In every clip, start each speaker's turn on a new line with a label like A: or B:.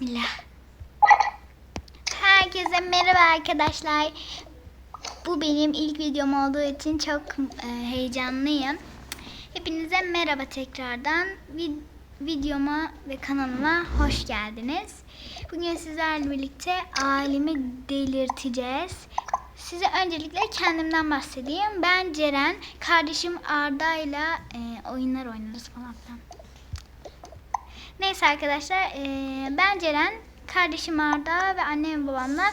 A: Bismillah. Herkese merhaba arkadaşlar. Bu benim ilk videom olduğu için çok e, heyecanlıyım. Hepinize merhaba tekrardan. Vi- videoma ve kanalıma hoş geldiniz. Bugün sizlerle birlikte ailemi delirteceğiz. Size öncelikle kendimden bahsedeyim. Ben Ceren, kardeşim Arda'yla e, oyunlar oynarız falan filan. Neyse arkadaşlar eee, ben Ceren, kardeşim Arda ve annem babamla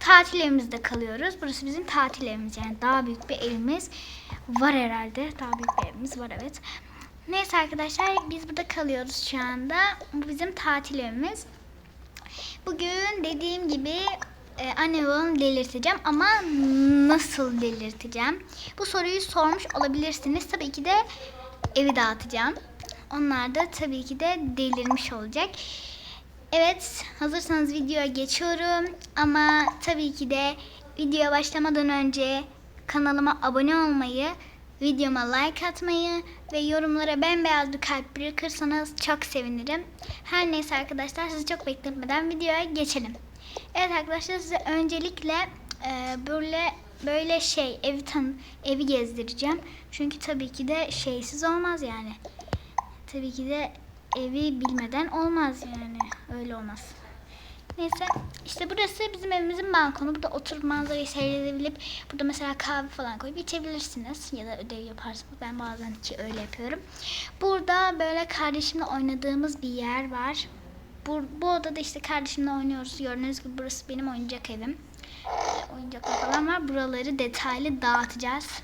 A: tatil evimizde kalıyoruz. Burası bizim tatil evimiz yani daha büyük bir evimiz var herhalde. Daha büyük bir evimiz var evet. Neyse arkadaşlar biz burada kalıyoruz şu anda. Bu bizim tatil evimiz. Bugün dediğim gibi e, anne babamı delirteceğim ama nasıl delirteceğim? Bu soruyu sormuş olabilirsiniz. Tabii ki de evi dağıtacağım. Onlar da tabii ki de delirmiş olacak. Evet, hazırsanız videoya geçiyorum. Ama tabii ki de videoya başlamadan önce kanalıma abone olmayı, videoma like atmayı ve yorumlara bembeyaz bir kalp bırakırsanız çok sevinirim. Her neyse arkadaşlar sizi çok bekletmeden videoya geçelim. Evet arkadaşlar size öncelikle e, böyle böyle şey evi tan evi gezdireceğim. Çünkü tabii ki de şeysiz olmaz yani. Tabii ki de evi bilmeden olmaz yani. Öyle olmaz. Neyse işte burası bizim evimizin balkonu. Burada oturup manzarayı seyredebilip burada mesela kahve falan koyup içebilirsiniz. Ya da ödev yaparsınız. Ben bazen ki öyle yapıyorum. Burada böyle kardeşimle oynadığımız bir yer var. Bu, bu odada işte kardeşimle oynuyoruz. Gördüğünüz gibi burası benim oyuncak evim. Böyle oyuncaklar falan var. Buraları detaylı dağıtacağız.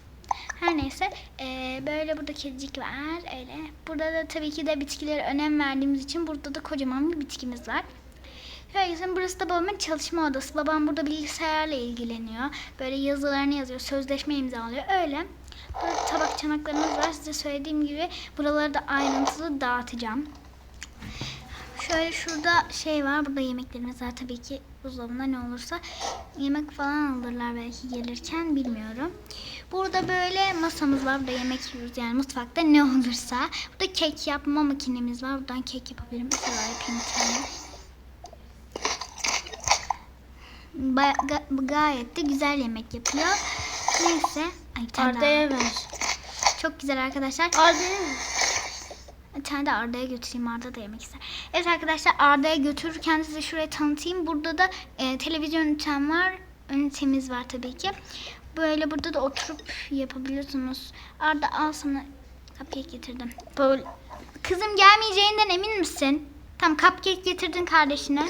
A: Her neyse eee, böyle burada kedicik var öyle. Burada da tabii ki de bitkilere önem verdiğimiz için burada da kocaman bir bitkimiz var. Şöyle burası da babamın çalışma odası. Babam burada bilgisayarla ilgileniyor. Böyle yazılarını yazıyor, sözleşme imzalıyor. Öyle. Burada tabak çanaklarımız var. Size söylediğim gibi buraları da ayrıntılı dağıtacağım. Şöyle şurada şey var. Burada yemeklerimiz var. Tabii ki buzdolabında ne olursa yemek falan alırlar belki gelirken bilmiyorum. Burada böyle masamız var. Burada yemek yiyoruz yani mutfakta ne olursa. Burada kek yapma makinemiz var. Buradan kek yapabilirim. Mesela yapayım bir tane. Ba- ga- gayet de güzel yemek yapıyor. Neyse. Ay.
B: Arda'ya ver.
A: Çok güzel arkadaşlar.
B: Arda'ya ver.
A: Tane de Arda'ya götüreyim. Arda da yemek ister. Evet arkadaşlar Arda'ya götürürken size şurayı tanıtayım. Burada da e, televizyon ünitem var. Ünitemiz var tabii ki. Böyle burada da oturup yapabiliyorsunuz. Arda al sana cupcake getirdim. Böyle. Kızım gelmeyeceğinden emin misin? Tamam cupcake getirdin kardeşine.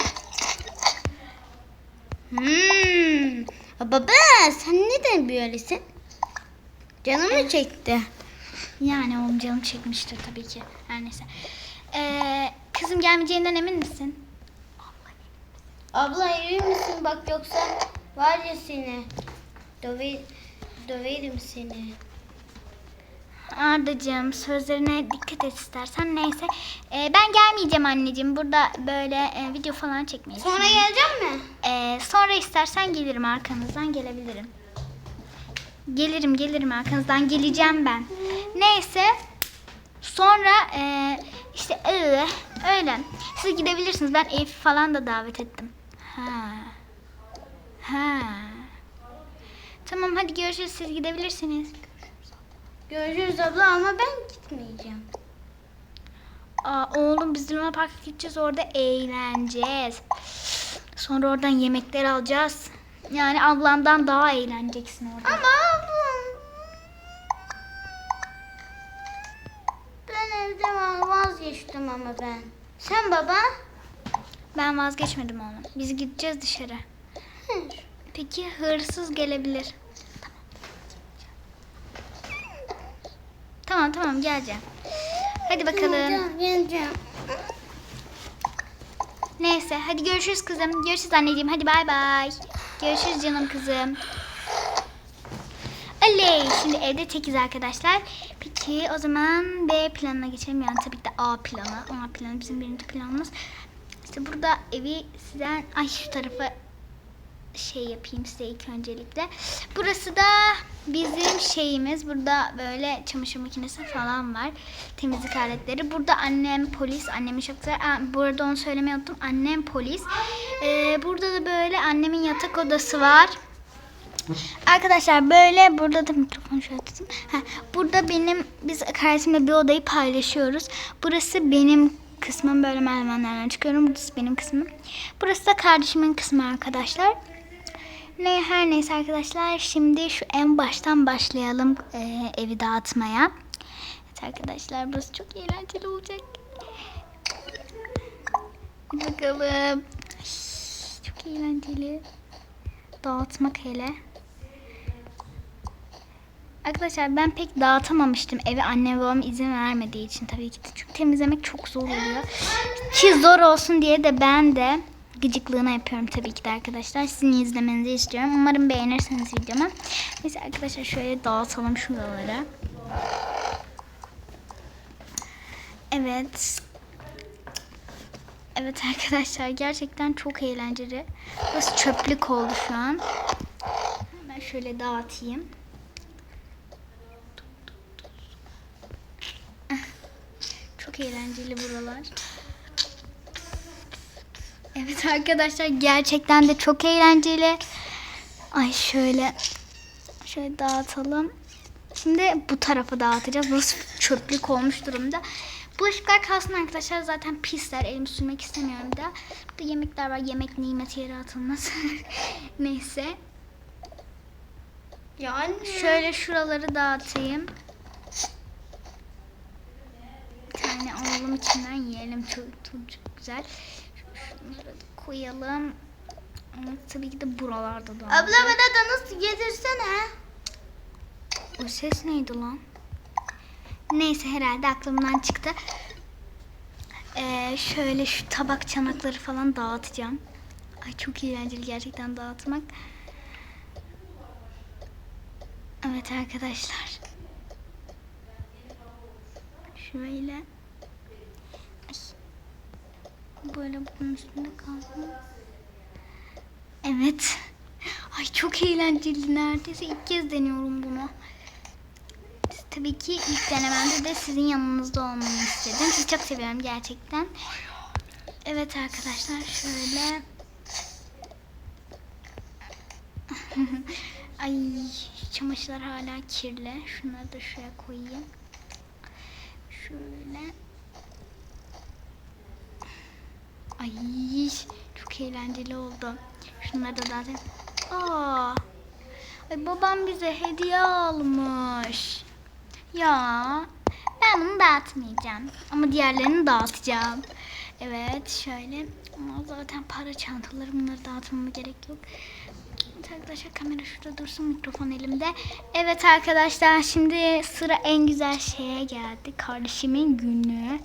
B: Hmm. Baba sen neden böylesin? Canımı çekti.
A: Yani oğlum canım çekmiştir tabii ki. Her neyse. Ee, kızım gelmeyeceğinden emin misin?
B: Abla iyi misin bak yoksa var ya seni. Döve, döverim seni.
A: Ardacığım sözlerine dikkat et istersen. Neyse. Ee, ben gelmeyeceğim anneciğim. Burada böyle e, video falan çekmeyi
B: Sonra
A: düşünüyorum.
B: gelecek mi?
A: Ee, sonra istersen gelirim arkanızdan gelebilirim. Gelirim gelirim arkanızdan geleceğim ben. Neyse. Sonra e, işte öyle, öyle. Siz gidebilirsiniz. Ben Elif falan da davet ettim. Ha. Ha. Tamam hadi görüşürüz. Siz gidebilirsiniz.
B: Görüşürüz abla ama ben gitmeyeceğim.
A: Aa, oğlum biz Luna Park'a gideceğiz orada eğleneceğiz. Sonra oradan yemekler alacağız. Yani ablamdan daha eğleneceksin orada.
B: Ama ama ben. Sen baba?
A: Ben vazgeçmedim oğlum. Biz gideceğiz dışarı.
B: Hı.
A: Peki hırsız gelebilir. Tamam tamam geleceğim. Hadi bakalım.
B: Geleceğim.
A: Neyse hadi görüşürüz kızım. Görüşürüz anneciğim. Hadi bay bay. Görüşürüz canım kızım. Oley. Şimdi evde tekiz arkadaşlar. Peki o zaman B planına geçelim. Yani tabii ki de A planı. A planı bizim birinci planımız. İşte burada evi sizden... Ay şu tarafa şey yapayım size ilk öncelikle. Burası da bizim şeyimiz burada böyle çamaşır makinesi falan var. Temizlik aletleri. Burada annem polis. Annemin çok güzel. Aa, bu arada onu söylemeyi unuttum. Annem polis. Ee, burada da böyle annemin yatak odası var. Arkadaşlar böyle burada da mikrofonu şöyle. Ha, burada benim biz kardeşimle bir odayı paylaşıyoruz. Burası benim kısmım böyle merdivenlerden çıkıyorum. Burası benim kısmım. Burası da kardeşimin kısmı arkadaşlar. Ne her neyse arkadaşlar şimdi şu en baştan başlayalım e, evi dağıtmaya. Evet arkadaşlar burası çok eğlenceli olacak. Bakalım. Ay, çok eğlenceli. Dağıtmak hele. Arkadaşlar ben pek dağıtamamıştım evi annem babam izin vermediği için tabii ki. Çünkü temizlemek çok zor oluyor. Ki zor olsun diye de ben de gıcıklığına yapıyorum tabii ki de arkadaşlar. Sizin izlemenizi istiyorum. Umarım beğenirsiniz videomu. Neyse arkadaşlar şöyle dağıtalım şuraları. Evet. Evet arkadaşlar gerçekten çok eğlenceli. Burası çöplük oldu şu an. Ben şöyle dağıtayım. Çok eğlenceli buralar. Evet arkadaşlar gerçekten de çok eğlenceli. Ay şöyle şöyle dağıtalım. Şimdi bu tarafa dağıtacağız. Burası çöplük olmuş durumda. Bulaşıklar kalsın arkadaşlar. Zaten pisler. Elimi sürmek istemiyorum da. Burada yemekler var. Yemek nimeti yere atılmaz. Neyse.
B: Ya anne.
A: Şöyle şuraları dağıtayım. Bir tane alalım içinden yiyelim. Çok, çok, çok güzel. Şunları da koyalım. Ama tabii ki de buralarda da.
B: Abla bana da nasıl getirsene.
A: O ses neydi lan? Neyse herhalde aklımdan çıktı. Ee, şöyle şu tabak çanakları falan dağıtacağım. Ay çok eğlenceli gerçekten dağıtmak. Evet arkadaşlar. Şöyle. Böyle bunun üstünde kalsın. Evet. Ay çok eğlenceli. Neredeyse ilk kez deniyorum bunu. Tabii ki ilk denememde de sizin yanınızda olmanı istedim. Sizi çok seviyorum gerçekten. Evet arkadaşlar şöyle. Ay çamaşırlar hala kirli. Şunları da şuraya koyayım. Şöyle. Ay çok eğlenceli oldu. Şunları da zaten. Aa. Ay babam bize hediye almış. Ya ben bunu dağıtmayacağım. Ama diğerlerini dağıtacağım. Evet şöyle. Ama zaten para çantaları bunları dağıtmama gerek yok. Arkadaşlar kamera şurada dursun mikrofon elimde. Evet arkadaşlar şimdi sıra en güzel şeye geldi. Kardeşimin günü.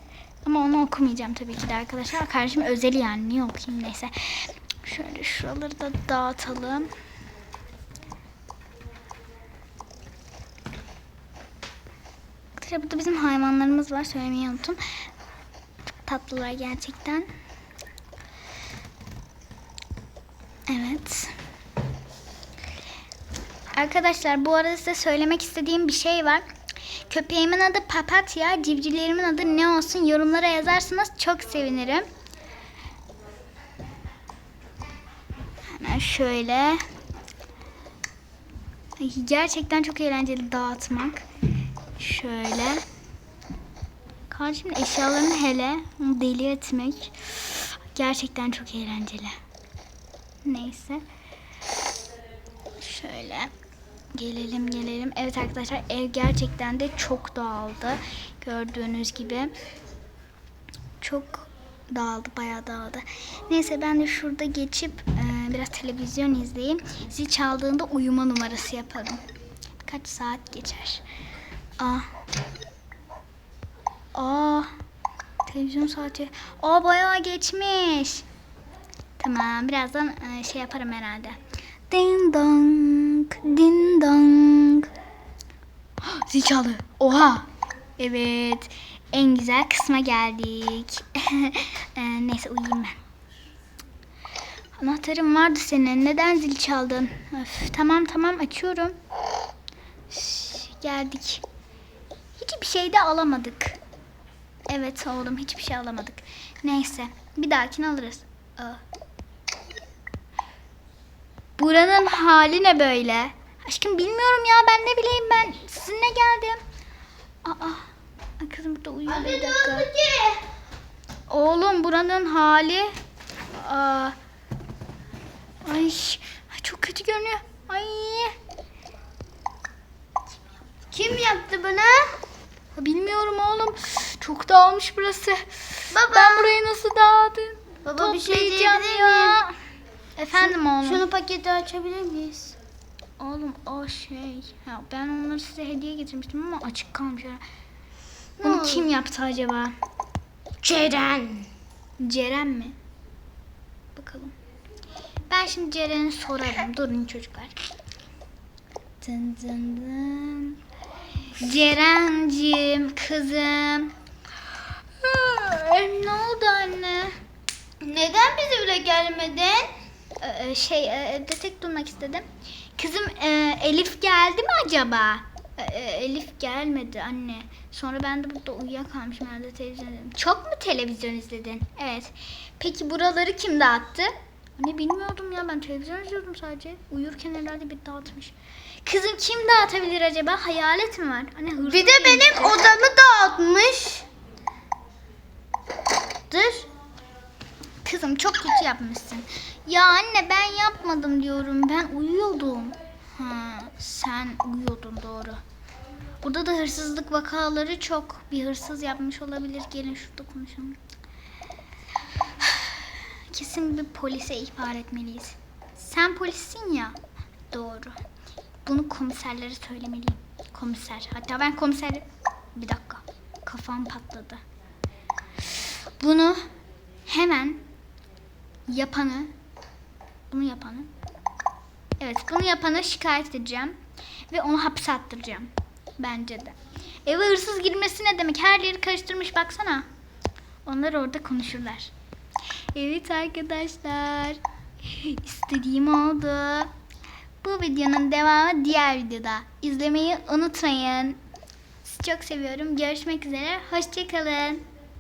A: Ama onu okumayacağım tabii ki de arkadaşlar. Kardeşim özel yani niye okuyayım neyse. Şöyle şuraları da dağıtalım. Arkadaşlar burada bizim hayvanlarımız var. Söylemeyi unuttum. Tatlılar gerçekten. Evet. Arkadaşlar bu arada size söylemek istediğim bir şey var. Köpeğimin adı Papatya, civcivlerimin adı ne olsun yorumlara yazarsanız çok sevinirim. Hemen şöyle. Gerçekten çok eğlenceli dağıtmak. Şöyle. Kardeşimin eşyalarını hele deli etmek gerçekten çok eğlenceli. Neyse. Şöyle gelelim gelelim. Evet arkadaşlar ev gerçekten de çok dağıldı. Gördüğünüz gibi. Çok dağıldı bayağı dağıldı. Neyse ben de şurada geçip e, biraz televizyon izleyeyim. Zil çaldığında uyuma numarası yaparım. Kaç saat geçer. Aa. Aa. Televizyon saati. Aa bayağı geçmiş. Tamam birazdan e, şey yaparım herhalde. Ding dong, ding dong. Zil çaldı. Oha. Evet. En güzel kısma geldik. E, neyse uyuyayım ben. Anahtarım vardı senin. Neden zil çaldın? Öf, tamam tamam açıyorum. geldik. Hiçbir şey de alamadık. Evet oğlum hiçbir şey alamadık. Neyse bir dahakini alırız. Aa. Buranın hali ne böyle? Aşkım bilmiyorum ya ben ne bileyim ben sizinle geldim. Aa, kızım burada uyuyor bir dakika. Oğlum buranın hali. Aa, ay, ay çok kötü görünüyor. Ay.
B: Kim yaptı bunu?
A: Bilmiyorum oğlum. Çok dağılmış burası.
B: Baba.
A: Ben burayı nasıl dağıdım?
B: Baba bir şey diyebilir
A: ya.
B: miyim?
A: Efendim oğlum.
B: Şunu paketi açabilir miyiz?
A: Oğlum o şey. Ya ben onları size hediye getirmiştim ama açık kalmış. Bunu
B: oldu?
A: kim yaptı acaba?
B: Ceren.
A: Ceren mi? Bakalım. Ben şimdi Ceren'e sorarım. Durun çocuklar. Dın dın dın. Ceren'cim kızım. Ne oldu anne?
B: Neden bize bile gelmedin?
A: Ee, şey e, destek durmak istedim. Kızım e, Elif geldi mi acaba? E, e, Elif gelmedi anne. Sonra ben de burada uyuyakalmışım herhalde televizyon izledim. Çok mu televizyon izledin? Evet. Peki buraları kim dağıttı? Anne bilmiyordum ya ben televizyon izliyordum sadece. Uyurken herhalde bir dağıtmış. Kızım kim dağıtabilir acaba? Hayalet mi var? Anne hırsız
B: Bir de benim
A: gelmişti.
B: odamı dağıtmış. Dur.
A: Kızım çok kötü yapmışsın. Ya anne ben yapmadım diyorum. Ben uyuyordum. Ha, sen uyuyordun doğru. Burada da hırsızlık vakaları çok. Bir hırsız yapmış olabilir. Gelin şurada konuşalım. Kesin bir polise ihbar etmeliyiz. Sen polissin ya. Doğru. Bunu komiserlere söylemeliyim. Komiser. Hatta ben komiser... Bir dakika. Kafam patladı. Bunu hemen yapanı bunu yapanı evet bunu yapanı şikayet edeceğim ve onu hapse attıracağım bence de eve hırsız girmesi ne demek her yeri karıştırmış baksana onlar orada konuşurlar evet arkadaşlar. İstediğim oldu. Bu videonun devamı diğer videoda. İzlemeyi unutmayın. Sizi çok seviyorum. Görüşmek üzere. Hoşçakalın